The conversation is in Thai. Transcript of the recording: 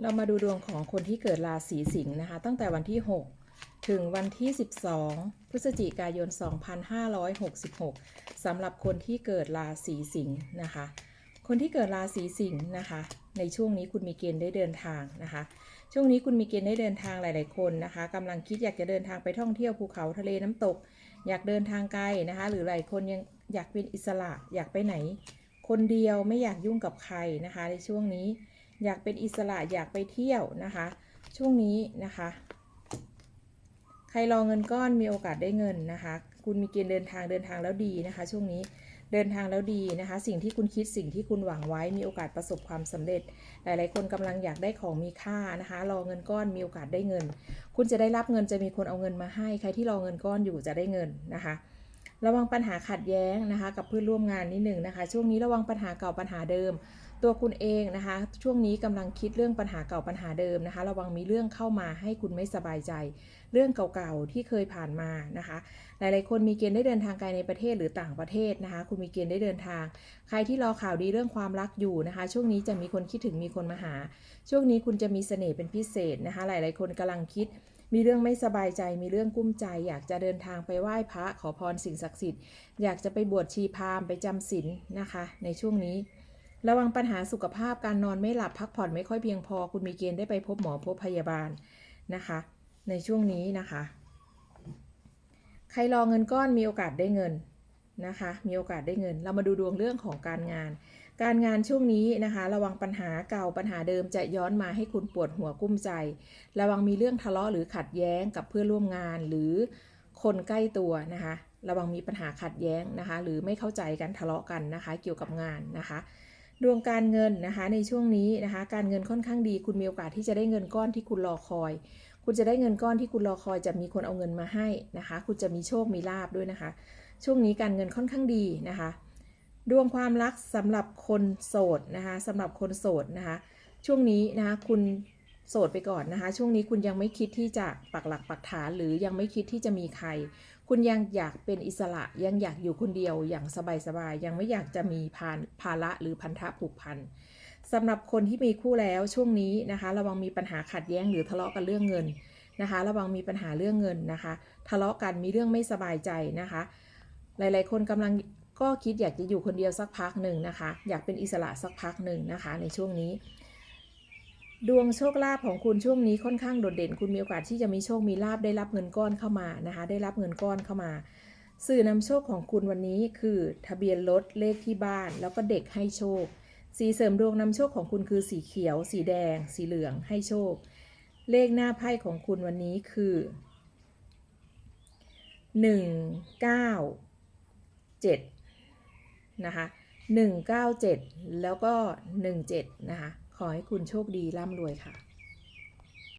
เรามาดูดวงของคนที่เกิดราศีสิงห์นะคะ ตั้งแต่วันที่ 6 ถึงวันที่ 12 พฤศจิกายน 2566สำหรับคนที่เกิดราศีสิงห์นะคะ คนที่เกิดราศีสิงห์นะคะ ในช่วงนี้คุณมีเกณฑ์ได้เดินทางนะคะ ช่วงนี้คุณมีเกณฑ์ได้เดินทางหลาย ๆ คนนะคะกำลังคิดอยากจะเดินทางไปท่องเที่ยวภูเขาทะเลน้ำตก อยากเดินทางไกลนะคะ หรือหลายคนยังอยากเป็นอิสระอยากไปไหน คนเดียวไม่อยากยุ่งกับใครนะคะ ในช่วงนี้ อยากเป็นอิสระอยากไปเที่ยวนะคะ ช่วงนี้นะคะ ใครรอเงินก้อนมีโอกาสได้เงินนะคะ คุณมีเกณฑ์เดินทางเดินทางแล้วดีนะคะ ช่วงนี้เดินทางแล้วดีนะคะ สิ่งที่คุณคิดสิ่งที่คุณหวังไว้มีโอกาสประสบความสำเร็จ หลาย ๆ คนกำลังอยากได้ของมีค่านะคะ รอเงินก้อนมีโอกาสได้เงิน คุณจะได้รับเงินจะมีคนเอาเงินมาให้ ใครที่รอเงินก้อนอยู่จะได้เงินนะคะระวังปัญหาขัดแย้งนะคะ กับเพื่อนร่วมงานนิดหนึ่งนะคะ ช่วงนี้ระวังปัญหาเก่าปัญหาเดิม ตัวคุณเองนะคะ ช่วงนี้กำลังคิดเรื่องปัญหาเก่าปัญหาเดิมนะคะ ระวังมีเรื่องเข้ามาให้คุณไม่สบายใจ เรื่องเก่าๆที่เคยผ่านมานะคะ หลายๆ คนมีเกณฑ์ได้เดินทางไกลในประเทศหรือต่างประเทศนะคะ คุณมีเกณฑ์ได้เดินทาง ใครที่รอข่าวดีเรื่องความรักอยู่นะคะ ช่วงนี้จะมีคนคิดถึงมีคนมาหา ช่วงนี้คุณจะมีเสน่ห์เป็นพิเศษนะคะ หลายๆ คนกำลังคิดมีเรื่องไม่สบายใจ มีเรื่องกุ้มใจ อยากจะเดินทางไปไหว้พระขอพรสิ่งศักดิ์สิทธิ์ อยากจะไปบวชชีพราหมณ์ไปจำศีลนะคะ ในช่วงนี้ ระวังปัญหาสุขภาพการนอนไม่หลับพักผ่อนไม่ค่อยเพียงพอ คุณมีเกณฑ์ได้ไปพบหมอพบพยาบาลนะคะ ในช่วงนี้นะคะ ใครรอเงินก้อนมีโอกาสได้เงินนะคะ มีโอกาสได้เงิน เรามาดูดวงเรื่องของการงาน การงานช่วงนี้นะคะ ระวังปัญหาเก่าปัญหาเดิมจะย้อนมาให้คุณปวดหัวกุ้มใจ ระวังมีเรื่องทะเลาะหรือขัดแย้งกับเพื่อนร่วมงานหรือคนใกล้ตัวนะคะ ระวังมีปัญหาขัดแย้งนะคะ หรือไม่เข้าใจกันทะเลาะกันนะคะ เกี่ยวกับงานนะคะ ดวงการเงินนะคะในช่วงนี้นะคะ การเงินค่อนข้างดี คุณมีโอกาสที่จะได้เงินก้อนที่คุณรอคอย คุณจะได้เงินก้อนที่คุณรอคอยจะมีคนเอาเงินมาให้นะคะ คุณจะมีโชคมีลาบด้วยนะคะ ช่วงนี้การเงินค่อนข้างดีนะคะ ดวงความรักสำหรับคนโสดนะคะสำหรับคนโสดนะคะ ช่วงนี้นะคะคุณ โสดไปก่อนนะคะ ช่วงนี้คุณยังไม่คิดที่จะปักหลักปักฐานหรือยังไม่คิดที่จะมีใคร คุณยังอยากเป็นอิสระยังอยากอยู่คนเดียวอย่างสบายๆยังไม่อยากจะมีภานภาระหรือพันธะผูกพันสำหรับคนที่มีคู่แล้วช่วงนี้นะคะ ระวังมีปัญหาขัดแย้งหรือทะเลาะกันเรื่องเงินนะคะ ระวังมีปัญหาเรื่องเงินนะคะ ทะเลาะกันมีเรื่องไม่สบายใจนะคะ หลายๆ คนกำลังก็คิดอยากจะอยู่คนเดียวสักพักหนึ่งนะคะ อยากเป็นอิสระสักพักหนึ่งนะคะ ในช่วงนี้ ดวงโชคลาภของคุณช่วงนี้ค่อนข้างโดดเด่น คุณมีโอกาสที่จะมีโชคมีลาภได้รับเงินก้อนเข้ามานะคะ ได้รับเงินก้อนเข้ามา สื่อนำโชคของคุณวันนี้คือทะเบียนรถเลขที่บ้าน แล้วก็เด็กให้โชค สีเสริมดวงนำโชคของคุณคือสีเขียว สีแดง สีเหลืองให้โชค เลขหน้าไพ่ของคุณวันนี้คือหนึ่งเก้าเจ็ดนะคะหนึ่งเก้าเจ็ดแล้วก็หนึ่งเจ็ดนะคะ ขอให้คุณโชคดีร่ำรวยค่ะ